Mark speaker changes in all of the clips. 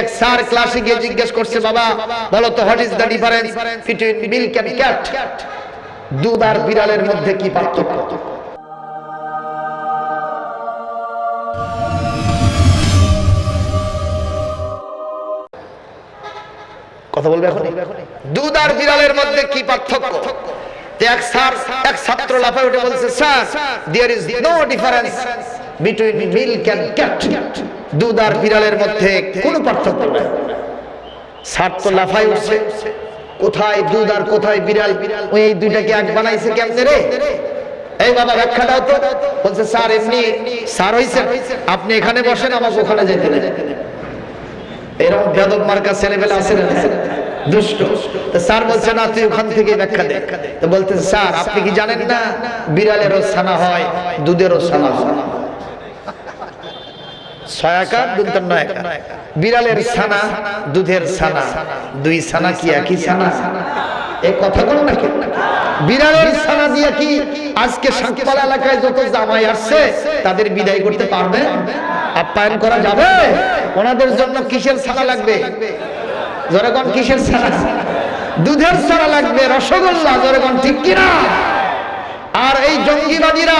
Speaker 1: এক স্যার ক্লাসে গিয়ে জিজ্ঞেস করছে, বাবা বলো তো what is the difference between milk and cat দুধ আর বিড়ালের মধ্যে কি পার্থক্য? কথা বলবে এখন দুধ আর বিড়ালের মধ্যে কি পার্থক্য? এক স্যার, এক ছাত্র লাফায় উঠে বলছে, sir there is no difference between milk and cat দুধ আর বিড়ালের মধ্যে কোনো পার্থক্য নেই। স্যার তো লাফায় উঠছে। কোথায় দুধ আর কোথায় বিড়াল? ওই দুইটাকে এক বানাইছে কেমনে রে? এই বাবা, ব্যাখ্যা দাও তো। বলছে, স্যার, এমনি স্যার হইছে আপনি এখানে বসেন, আমাকে ওখানে যেতে দেন। এরকম বেদব মার্কা ছেলেবেলা আছে না? দুষ্ট। স্যার বলছে, না, তুই ওখান থেকে ব্যাখ্যা দে। তো বলতে স্যার, আপনি কি জানেন না? বিড়ালেরও ছানা হয়, দুধেরও ছানা হয়। বিড়ালের ছানা, দুধের ছানা। দুই ছানা কি একই ছানা? বিড়ালের ছানা কি আজকে এলাকায় যত জামাই আসছে, তাদের বিদায় করতে পারবে? আপ্যায়ন করা যাবে? ওনাদের জন্য কিসের ছানা লাগবে? জনগণ কিসের ছানা? দুধের ছানা লাগবে, রসগোল্লা জনগণ ঠিক কিনা? আর এই জঙ্গিবাদীরা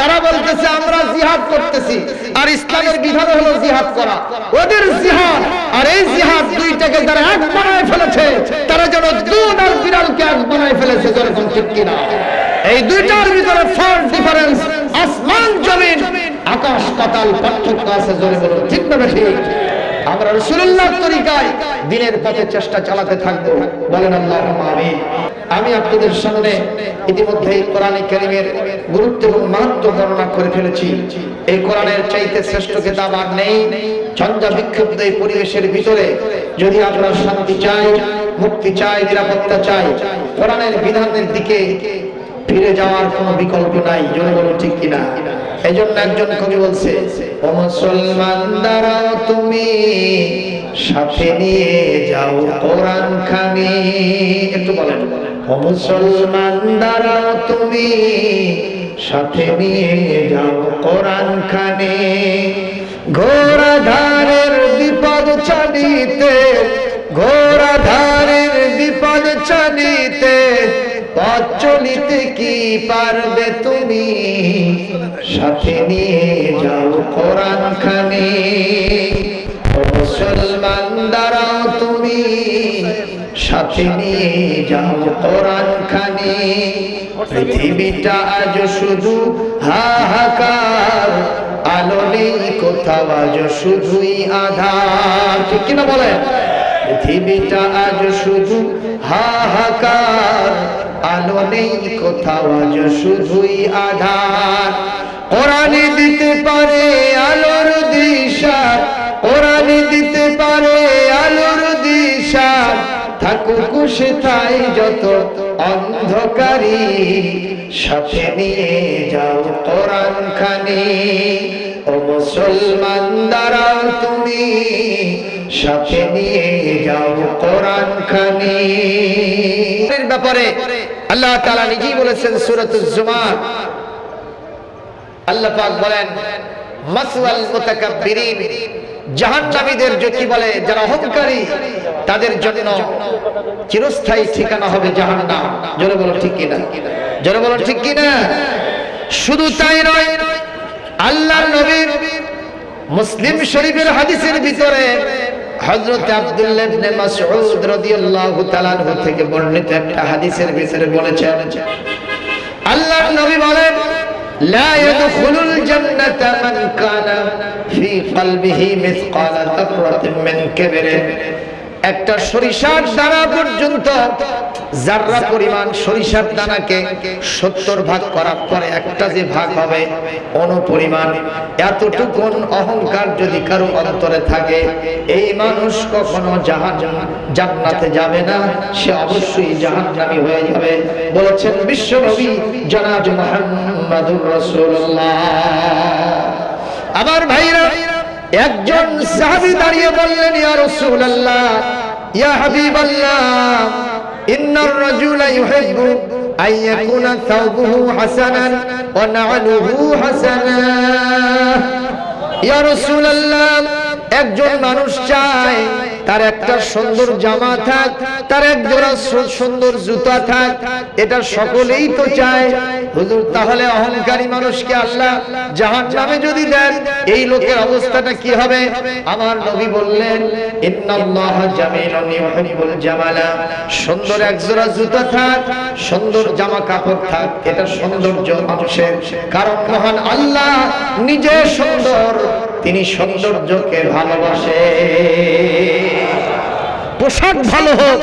Speaker 1: তারা বলতেছে, আমরা জিহাদ করতেছি। আর ইসলামের বিধান হলো জিহাদ করা। ওদের জিহাদ আর এই জিহাদ দুইটাকে যারা এক বানায় ফেলেছে, তারা যেন দুধ আর বিড়ালকে এক বানায় ফেলেছে, যেরকম ঠিক কিনা। এই দুইটার ভিতরে ফার্স্ট ডিফারেন্স আসমান, জমিন, আকাশ, পাতাল, পার্থক্য আছে জোরে বলুন ঠিক না ঠিক আমরা রসুল্লাহর তরিকায় দিনের পথে চেষ্টা চালাতে থাকব। বলেন আল্লাহ আমিন। আমি আপনাদের সামনে ইতিমধ্যে কোরআনে কারিমের গুরুত্ব এবং মাহাত্ম বর্ণনা করে ফেলেছি। এই কোরআনের চাইতে শ্রেষ্ঠ কিতাব আর নেই। ঝঞ্ঝা বিক্ষুব্ধ এই পরিবেশের ভিতরে যদি আমরা শান্তি চাই, মুক্তি চাই, নিরাপত্তা চাই, কোরআনের বিধানের দিকে ফিরে যাওয়ার কোনো বিকল্প নাই বলো ঠিক কিনা? এই জন্য একজন কবি বলছে, ও মুসলমান দাঁড়াও তুমি সাথে নিয়ে যাও কোরআন খানি। একটু বলেন, ও মুসলমান দাঁড়াও তুমি সাথে নিয়ে যাও কোরআন খানি। ঘোড়া ধারের বিপদ চালিতে ঘোড়া ধারের বিপদ চালিতে পথ চলিতে কি পারবে তুমি? সাথে নিয়ে যাও কোরআন খানে মুসলমান দাঁড়াও তুমি সাথে নিয়ে যাও কোরআন খানে পৃথিবীটা আজ শুধু হাহাকার, আলো নেই কোথাও আজ শুধুই আধার। ঠিক কিনা বলেন? পৃথিবীটা আজ শুধু হাহাকার। আলো নেই কোথাও, আজ শুধুই আধার। কোরআনে দিতে পারে আলোর দিশা কোরআনে দিতে থাকুক সেথায় যত অন্ধকারী, সাথে নিয়ে যাও কোরআন খানি ও মুসলমান দাঁড়াও তুমি সাথে নিয়ে যাও কোরআন খানি ব্যাপারে আল্লাহ তাআলা নিজেই বলেছেন সূরাতুজ জুমার আল্লাহ পাক বলেন, মাসওয়াল মুতাকাব্বিরিন। জাহান জাহান্নামীদের কি বলে, যারা অহংকারী, তাদের জন্য চিরস্থায়ী ঠিকানা হবে জাহান নাম জোরে বলো ঠিক কিনা? জোরে বলো ঠিক কিনা? শুধু তাই নয়, আল্লাহর নবীর মুসলিম শরীফের হাদিসের ভিতরে হযরত আব্দুল্লাহ ইবনে মাসউদ রাদিয়াল্লাহু তাআলা থেকে বর্ণিত একটা হাদিসের ভিতরে বলেছেন, আল্লাহর নবী বলেন, লা ইয়াদখুলুল জান্নাতা মান কানা। في قلبه مثقال ذرة من كبر একটা সরিষার দানা পর্যন্ত জাররা পরিমাণ সরিষার দানাকে সত্তর ভাগ করার পরে একটা যে ভাগ হবে অনুপরিমাণ এতটুকুন অহংকার যদি কারো অন্তরে থাকে এই মানুষ কখনো জাহান জান্নাতে যাবে না সে অবশ্যই জাহান্নামী হয়ে যাবে বলেছেন বিশ্বনবী জনাব মুহাম্মাদুর রাসূলুল্লাহ আমার ভাইরা, একজন সাহাবি দাঁড়িয়ে বললেন, ইয়া রাসূলুল্লাহ, ইয়া হাবিবাল্লাহ, ইন্নার রাজুলা ইউহিব্বু আন ইয়াকুনা থাওবুহু হাসানান ওয়া না'লুহু হাসানা। ইয়া রাসূলুল্লাহ, একজন মানুষ চায় তার একটা সুন্দর জামা থাক, তার এক জোড়া সুন্দর জুতা থাক, এটা সকলেই তো চায়। হুজুর, তাহলে অহংকারী মানুষকে আল্লাহ জাহান নামে যদি দেন, এই লোকের অবস্থাটা কি হবে? আমার নবী বললেন সুন্দর এক জোড়া জুতা থাক, সুন্দর জামা কাপড় থাক, এটা সৌন্দর্য মানুষের। কারণ মহান আল্লাহ নিজে সুন্দর, তিনি সৌন্দর্যকে ভালোবাসে। পোশাক ভালো হোক,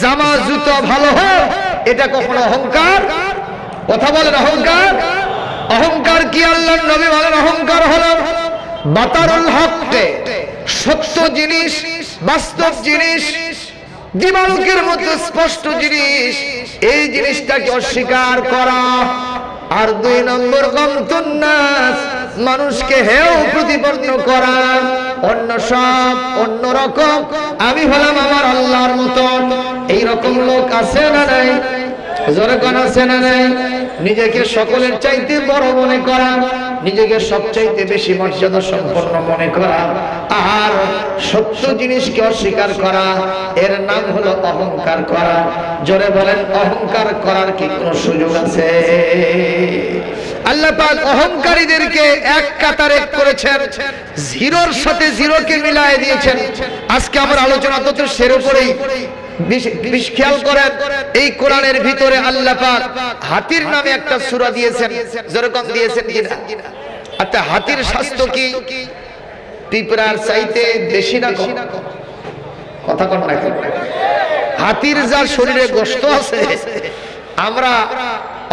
Speaker 1: জামা, জুতো ভালো হোক, এটা কখনো অহংকার? কথা বলেন অহংকার? অহংকার কি আল্লাহর নবী বলেন? অহংকার হলো বাতারুল হককে সত্য জিনিস, বাস্তব জিনিস দিমালুকের মতো স্পষ্ট জিনিস, এই জিনিসটাকে অস্বীকার করা। আর দুই নম্বর, গমতুন্নাস, মানুষকে হেও প্রতিপন্ন করা। অন্য সব, অন্য রকম। আমি হলাম আমার আল্লাহর মতন। এই রকম লোক আছে না নাই? জোরে আছে না নাই? নিজেকে সকলের চাইতে বড় মনে করা, নিজেকে সবচাইতে বেশি মর্যাদা সম্পন্ন মনে করা, আর সত্য জিনিসকে অস্বীকার করা, এর নাম হলো অহংকার করা। জোরে বলেন, অহংকার করার কি কোনো সুযোগ আছে? আল্লাহ পাক অহংকারীদেরকে এক কাতারে করেছেন। জিরোর সাথে জিরোকে মিলায় দিয়েছেন। আজকে আমার আলোচনা তো সের উপরেই। এই কোরআনের ভিতরে হাতির নামে একটা দিয়েছেন। যেরকম দিয়েছেন কিনা? আচ্ছা হাতির স্বাস্থ্য কি? পিঁপড়ার চাইতে বেশি না? কথা হাতির যা শরীরে গোস্ত আছে, আমরা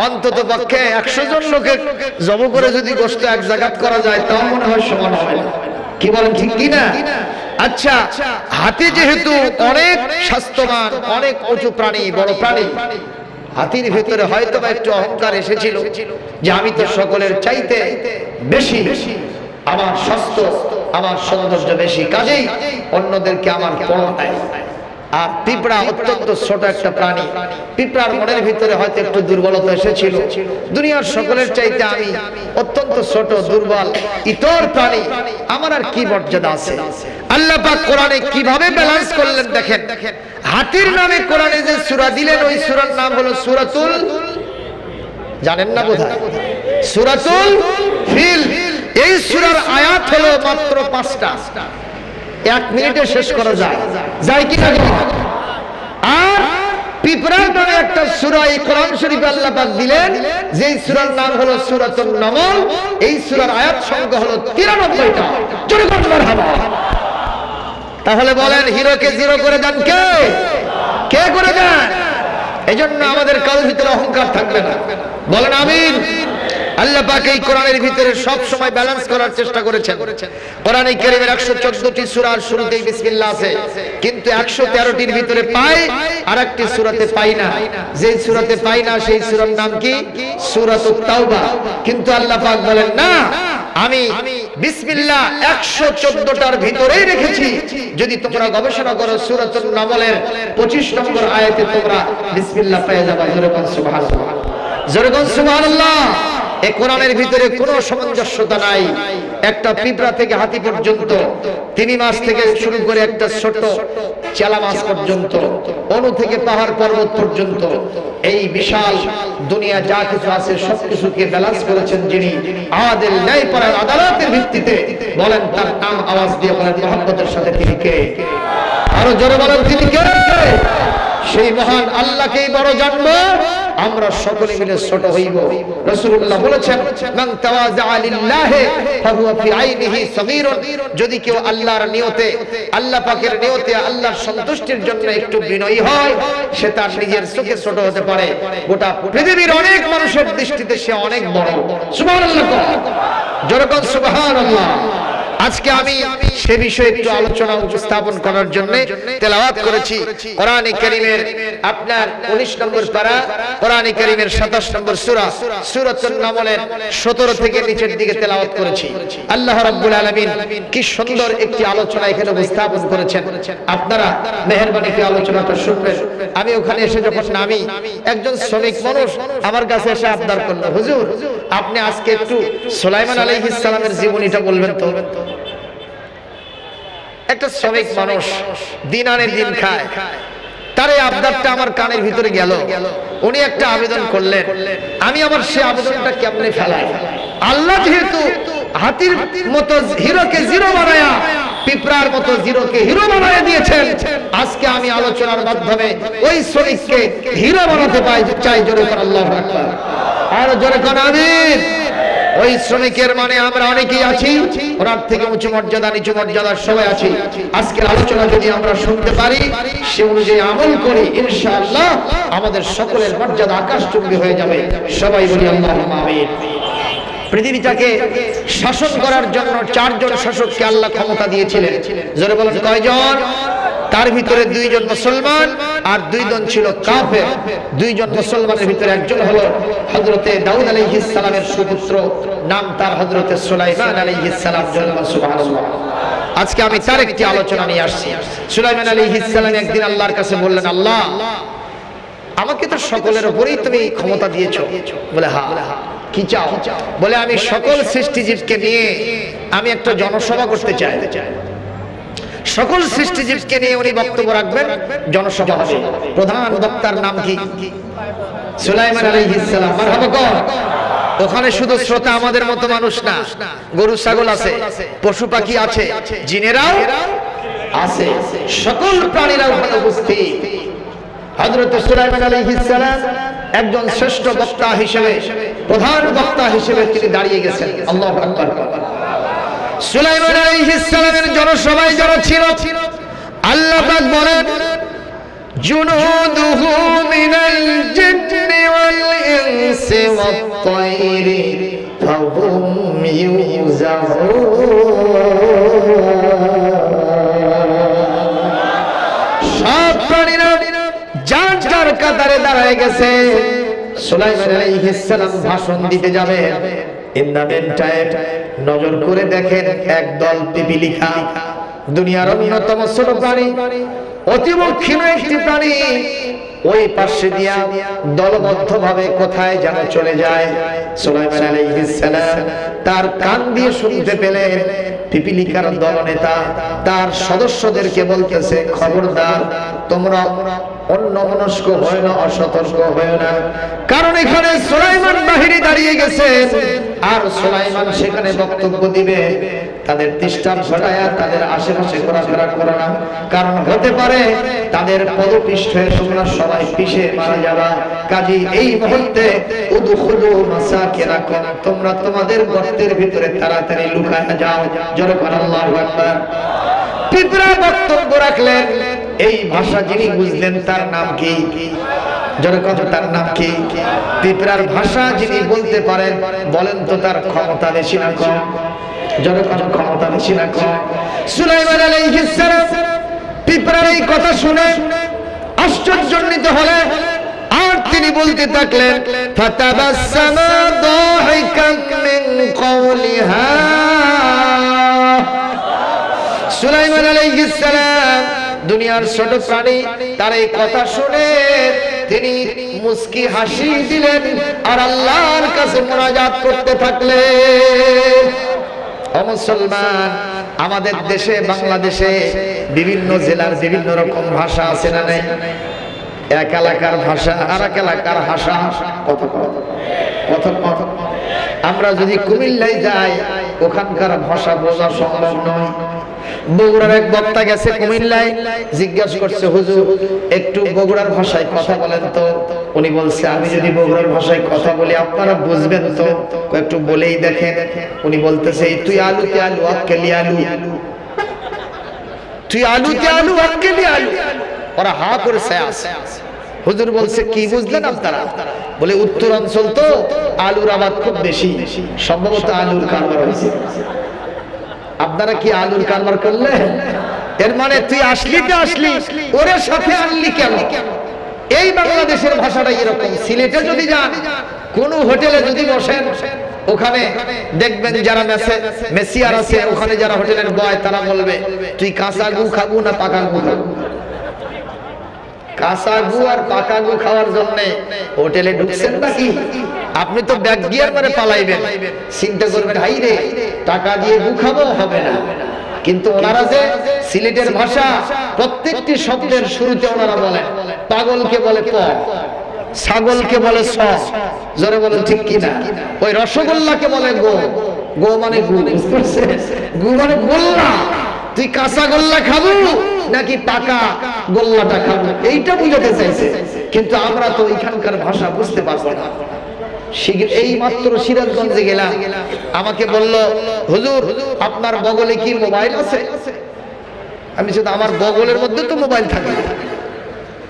Speaker 1: অন্তত পক্ষে একশো জন লোকে জব করে যদি গোস্ত এক জায়গাত করা যায়, তাও মনে হয় সমান না। কি বলেন, ঠিক কি না আচ্ছা হাতি যেহেতু অনেক স্বাস্থ্যবান, অনেক উঁচু প্রাণী, বড় প্রাণী, হাতির ভেতরে হয়তো বা একটু অহংকার এসেছিল যে আমি তো সকলের চাইতে বেশি, আমার স্বাস্থ্য, আমার সৌন্দর্য বেশি, কাজেই অন্যদেরকে আমার পড়ো নাই আর পিঁপড়া অত্যন্ত ছোট একটা প্রাণী। পিঁপড়ার মনের ভিতরে হয়তো একটু দুর্বলতা এসেছিল। দুনিয়ার সকলের চাইতে আমি অত্যন্ত ছোট, দুর্বল, ইতর প্রাণী। আমার আর কি মর্যাদা আছে? আল্লাহ পাক কোরআনে কীভাবে ব্যালেন্স করলেন দেখেন? হাতির নামে কোরআনে যে সূরা দিলেন, ওই সূরার নাম হলো সূরাতুল জানেন না বোধহয়? সূরাতুল ফিল। এই সূরার আয়াত হলো মাত্র পাঁচটা। এক মিনিটে শেষ করা যায়। যায়। কি না আর পিঁপড়ার নামে একটা সূরা এই কোরআন শরীফে আল্লাহ পাক দিলেন যেই সূরার নাম হলো সূরাতুন নামল। এই সূরার আয়াত সংখ্যা হলো 93টা জোরে বলুন মারহাবা তাহলে বলেন হিরোকে জিরো করে দেন কে? কে করে দেন? এই জন্য আমাদের কারোর ভিতরে অহংকার থাকবে না। বলেন আমিন। আল্লাহ ভিতরে সব সময় ব্যালেন্স করার চেষ্টা করেছেন। কোরআনে কারীমের 114টি সূরার শুরুতেই বিসমিল্লাহ আছে। কিন্তু 113টির ভিতরে পাই, আরেকটি সূরাতে পাই না। যেই সূরাতে পাই না, সেই সূরার নাম কি? সূরাতুত তাওবা। কিন্তু আল্লাহ পাক বলেন, না, আমি বিসমিল্লাহ 114টার ভিতরেই রেখেছি। যদি তোমরা গবেষণা করো সূরাতুন নামলের 25 নম্বর আয়াতে তোমরা বিসমিল্লাহ পেয়ে যাবে। জোরে বল সুবহানাল্লাহ। জোরে কোরআনের ভিতরে কোনো সামঞ্জস্যতা নাই। একটা পিঁপড়া থেকে হাতি পর্যন্ত, তিমি মাছ থেকে শুরু করে একটা ছোট চেলা মাছ পর্যন্ত, অনু থেকে পাহাড় পর্বত পর্যন্ত, এই বিশাল দুনিয়া যা কিছু আছে সবকিছুকে ব্যালেন্স করেছেন যিনি আমাদের ন্যায় পাড়ার আদালতের ভিত্তিতে। বলেন, তার নাম আওয়াজ দিয়ে বলেন মোহাম্মতের সাথে তিনি কে? আরও জোরে বলেন, তিনি কে? সেই মহান আল্লাহকেই বড় জানব। আমরা সকলে মিলে ছোট হইব। রাসূলুল্লাহ বলেছেন যদি কেউ আল্লাহর নিয়তে, আল্লাহ পাকের নিয়তে আল্লাহর সন্তুষ্টির জন্য একটু বিনয়ী হয়, সে তার নিজের চোখে ছোট হতে পারে। গোটা পৃথিবীর অনেক মানুষের দৃষ্টিতে সে অনেক বড়। সুবহানাল্লাহ জোরকন সুবহানাল্লাহ। আজকে আমি সে বিষয়ে একটু আলোচনা উপস্থাপন করার জন্য তেলাওয়াত করেছি। কোরআনে কারীমের আপনার 19 নম্বর পারা, কোরআনে কারীমের 27 নম্বর সূরা, সূরাতুন নামলের 17 থেকে নিচের দিকে তেলাওয়াত করেছি। আল্লাহ রাব্বুল আলামিন কি সুন্দর একটি আলোচনা এখানে উপস্থাপন করেছেন। আপনারা মেহেরবানি করে আলোচনাটা শুনবেন। আমি ওখানে এসে যখন নামি, একজন শ্রমিক মানুষ আমার কাছে এসে আবদার করল, হুজুর, আপনি আজকে একটু সুলাইমান আলাইহিস সালামের জীবনীটা বলবেন তো? একটা শ্রমিক মানুষ দিন আনে দিন খায়। তার এই আবদারটা আমার কানের ভিতরে গেল। উনি একটা আবেদন করলেন। আমি আমার সে আবেদনটা কেমনে ফেলাই? আল্লাহ যেহেতু হাতির মতো হিরোকে জিরো বানায়া পিঁপড়ার মতো জিরোকে হিরো বানায় দিয়েছেন। আজকে আমি আলোচনার মাধ্যমে ওই শ্রমিককে হিরো বানাতে পাই। চাই জোরে কর আল্লাহ আর জোরে কর আমিন। ওই শ্রমিকের মানে আমরা অনেকেই আছি, ওনার থেকে উঁচু মর্যাদা, নিচু মর্যাদার সবাই আছি। আজকের আলোচনা যদি আমরা শুনতে পারি, সে অনুযায়ী আমল করি, ইনশাআল্লাহ আমাদের সকলের মর্যাদা আকাশচুম্বী হয়ে যাবে। সবাই বলি আল্লাহ পৃথিবীটাকে শাসন করার জন্য চারজন শাসককে আল্লাহ ক্ষমতা দিয়েছিলেন। জোরে বলেন কয়জন? তার ভিতরে দুইজন মুসলমান আর দুইজন ছিল কাফের। দুইজন মুসলমানের ভিতরে একজন হলো হযরতে দাউদ আলাইহিস সালামের সুপুত্র, নাম তার হযরতে সুলাইমান আলাইহিস সালাম সুবহানাল্লাহ। আজকে আমি তার একটি আলোচনা নিয়ে আসছি। সুলাইমান আলাইহিস সালাম একদিন আল্লাহর কাছে বললেন, আল্লাহ, আমাকে তো সকলের উপরেই তুমি ক্ষমতা দিয়েছ। বলে হ্যাঁ কি চাও? বলে, আমি সকল সৃষ্টিজীবকে নিয়ে আমি একটা জনসভা করতে চাই। সকল সৃষ্টিজীবকে নিয়ে উনি বক্তব্য রাখবেন জনসভা হবে। প্রধান বক্তার নাম কি? সুলাইমান মারহাবা কর। ওখানে শুধু শ্রোতা আমাদের মতো মানুষ না গরু ছাগল আছে পশু পাখি আছে জিনেরাও আছে। সকল প্রাণীরা ওখানে উপস্থিত। হযরত সুলাইমান আলাইহিস সালাম একজন শ্রেষ্ঠ বক্তা হিসেবে প্রধান বক্তা হিসেবে তিনি দাঁড়িয়ে গেছেন। আল্লাহু আকবার। সুলাইমান আলাইহিস সালামের জনসভায় যারা ছিল, আল্লাহ পাক বলেন ওয়াল ইনসি ওয়াত তায়রি ফাহুম ইউজাউন। সব প্রাণীরা যার যার কাতারে দাঁড়ায় গেছে, সুলাইমান আলাইহিস সালাম ভাষণ দিতে যাবে। নজর করে দেখেন একদল দুনিয়ার অন্যতম ছোট প্রাণী একটি প্রাণী। ওই পাশে দিয়া কোথায় যেন চলে যায়। সুলাইমান তার কান দিয়ে শুনতে পেলেন। পিপিলিকার দলনেতা তার সদস্যদেরকে বলতেছে, খবরদার, তোমরা অন্য মনস্ক হয় না, অসতর্ক হয় না। কারণ এখানে সুলাইমান দাঁড়িয়ে গেছে। আর সুলাইমান সেখানে বক্তব্য দিবে। তাদের দৃষ্টান তাদের আশেপাশে ঘোরাফেরা না। কারণ হতে পারে তাদের পদপৃষ্ঠে তোমরা সবাই পিষে মারা যাবা। কাজী এই মুহূর্তে উদুখুলু তোমরা তোমাদের গর্তের ভিতরে তাড়াতাড়ি লুকায় যাও। জোরে আকবার। পিঁপড়া বক্তব্য রাখলেন। এই ভাষা যিনি বুঝলেন, তার নাম কি? জোরে কথা তার নাম কি? পিঁপড়ার ভাষা যিনি বলতে পারেন, বলেন তো তার ক্ষমতা বেশি না কম। জোরে কথা ক্ষমতা বেশি না কম। সুলাইমান আলাইহিস সালাম পিঁপড়ার এই কথা শুনে আশ্চর্যান্বিত হলেন আর তিনি বলতে থাকলেন ফাতাবাসসামা দাহিকাম মিন কওলিহা। সুলাইমান আলাইহিস সালাম দুনিয়ার ছোট প্রাণী, তার এই কথা শুনে তিনি মুস্কি হাসি দিলেন আর আল্লাহর কাছে মোনাজাত করতে থাকলেন। ও মুসলমান, আমাদের দেশে, বাংলাদেশে বিভিন্ন জেলার বিভিন্ন রকম ভাষা আছে না নাই? এক এলাকার ভাষা আর এক এলাকার কত কত কত আমরা যদি কুমিল্লায় যাই, ওখানকার ভাষা বোঝা সম্ভব নয়। বগুড়ার এক বক্তা গেছে কুমিল্লায়, জিজ্ঞাসা করছে, হুজুর, একটু বগুড়ার ভাষায় কথা বলেন তো। উনি বলছে, আমি যদি বগুড়ার ভাষায় কথা বলি, আপনারা বুঝবেন তো? একটু বলেই দেখেন। উনি বলতেছে তুই আলুতে আলু আক্কেলি আলু? তুই আলুতে আলু আক্কেলি আলু? ওরা হা করে আছে। হুজুর বলছে, কি বুঝলেন আপনারা? বলে উত্তর অঞ্চল তো আলুর আবাদ খুব বেশি। সম্ভবত আলুর কারবার হয়েছে। আপনারা কি আলুর কারবার করলে? এর মানে তুই আসলি তো আসলি? ওরে সাথে আনলি কেন? এই বাংলাদেশের ভাষাটা এরকম। সিলেটে যদি যান, কোন হোটেলে যদি বসেন, ওখানে দেখবেন যারা মেসে মেসিয়ার আছে, ওখানে যারা হোটেলের বয়, তারা বলবে, তুই কাঁচা গু খাবু না পাকা গু খাব? কাঁচা গু আর পাকা গু খাওয়ার জন্য হোটেলে ঢুকছেন নাকি? আপনি তো ব্যাগ গিয়ার পালাইবেন। চিন্তা করবেন, হাই রে, টাকা দিয়ে গু খাব, হবে না। কিন্তু ওনারা যে সিলেটের ভাষা প্রত্যেকটি শব্দের শুরুতে ওনারা বলেন, পাগলকে বলে প, ছাগলকে বলে স, জোরে বলেন ঠিক কিনা? ওই রসগোল্লাকে বলে গো গো মানে গু। গু মানে গোল্লা। তুই কাঁচা গোল্লা খাব? নাকি পাকা গোল্লাটা খাব? এইটা বুঝাতে চাইছে। কিন্তু আমরা তো এখানকার ভাষা বুঝতে পারব না। সিরাজগঞ্জে গেলাম। আমাকে বলল, হুজুর, আপনার বগলে কি মোবাইল আছে? আমি শুধু, আমার বগলের মধ্যে তো মোবাইল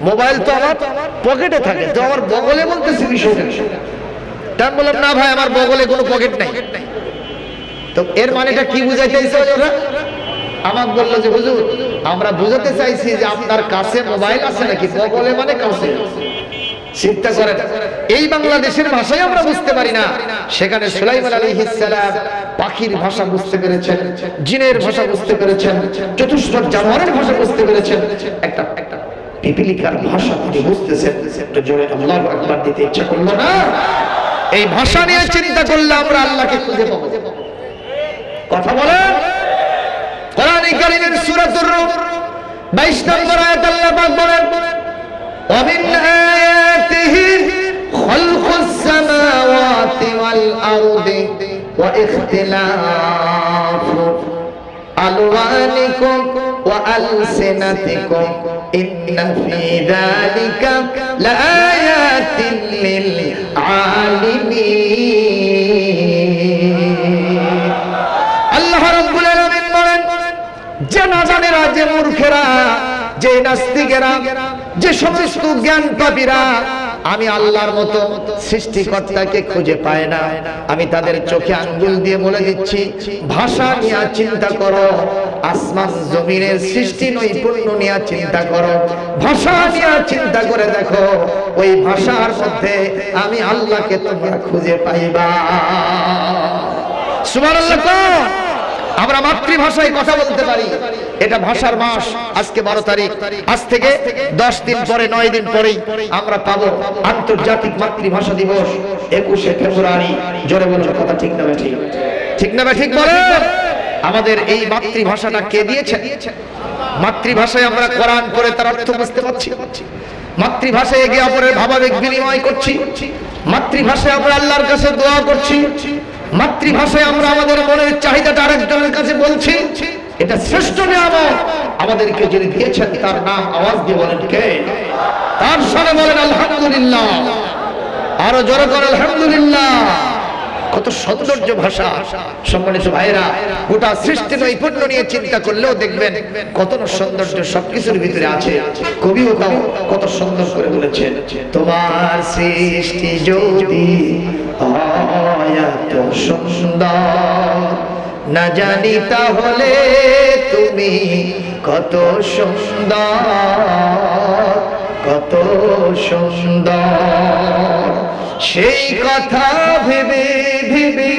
Speaker 1: মোবাইল তো আমার পকেটে থাকে। তো আমার বগলে বলতেছি বিষয়টা। তা বললাম, না ভাই, আমার বগলে কোনো পকেট নাই। তো এর মানেটা কি বুঝাইতে ওরা? আমাকে বলল যে, হুজুর আমরা বুঝাতে চাইছি যে আপনার কাছে মোবাইল আছে নাকি? বগলে মানে কাছে চিন্তা করেন, এই বাংলাদেশের ভাষাই আমরা বুঝতে পারি না। সেখানে সুলাইমান আলাইহিস সালাম পাখির ভাষা বুঝতে পেরেছেন, জিনের ভাষা বুঝতে পেরেছেন, চতুষ্পদ জানোয়ারের ভাষা বুঝতে পেরেছেন। একটা একটা পিপিলিকার ভাষা তিনি বুঝতেছেন। একটু জোরে আল্লাহু আকবার দিতে ইচ্ছা করল না? এই ভাষা নিয়ে চিন্তা করলে আমরা আল্লাহকে খুঁজে পাবো। কথা বলে কারীমের সূরাতুর রূম 22 নম্বর আয়াত আল্লাহ পাক বলেন ومن آياته خلق السماوات والأرض واختلاف ألوانكم وألسنتكم إن في ذلك لآيات للعالمين যে না জানেরা যে মূর্খেরা, যে নাস্তিকেরা, যে সমস্ত জ্ঞান পাপীরা আমি আল্লাহর মতো সৃষ্টিকর্তাকে খুঁজে পায় না। আমি তাদের চোখে আঙ্গুল দিয়ে বলে দিচ্ছি, ভাষা নিয়ে চিন্তা করো, আসমান জমিনের সৃষ্টি নৈপুণ্য নিয়ে চিন্তা করো। ভাষা নিয়ে চিন্তা করে দেখো, ওই ভাষার মধ্যে আমি আল্লাহকে তোমরা খুঁজে পাইবা। সুবহানাল্লাহ আমরা মাতৃভাষায় কথা বলতে পারি। এটা ভাষার মাস। আজকে বারো তারিখ। আজ থেকে দশ দিন পরে, নয় দিন পরেই আমরা পাবো আন্তর্জাতিক মাতৃভাষা দিবস একুশে ফেব্রুয়ারি। জোরে বলুন, কথা ঠিক না ঠিক ঠিক না ঠিক বলে আমাদের এই মাতৃভাষাটা কে দিয়েছে? মাতৃভাষায় আমরা কোরআন করে তার অর্থ বুঝতে পারছি। মাতৃভাষায় একে অপরের ভাবাবেগ বিনিময় করছি। মাতৃভাষায় আমরা আল্লাহর কাছে দোয়া করছি। মাতৃভাষায় আমরা আমাদের মনের চাহিদাটা আরেকজনের কাছে বলছি, এটা শ্রেষ্ঠ নিয়ামত। আমাদেরকে যিনি দিয়েছেন তার নাম আওয়াজ দিয়ে বলেন কে? তার সাথে বলেন, আলহামদুলিল্লাহ। আরও জোরে করে, আলহামদুলিল্লাহ। কত সৌন্দর্য ভাষা। সম্মানিত ভাইরা গোটা সৃষ্টি নৈপুণ্য নিয়ে চিন্তা করলেও দেখবেন কত সৌন্দর্য সবকিছুর ভিতরে আছে। কবিও কত সুন্দর করে বলেছেন, তোমার সৃষ্টি যদি এত সুন্দর। না জানি তাহলে তুমি কত সুন্দর কত সুন্দর। সেই কথা ভেবে ভেবে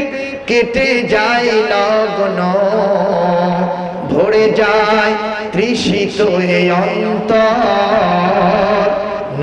Speaker 1: কেটে যায় লগ্ন ভরে যায় তৃষিত অন্তর।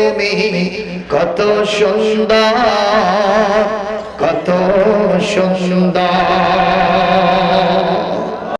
Speaker 1: তুমি কত সুন্দর কত সুন্দর।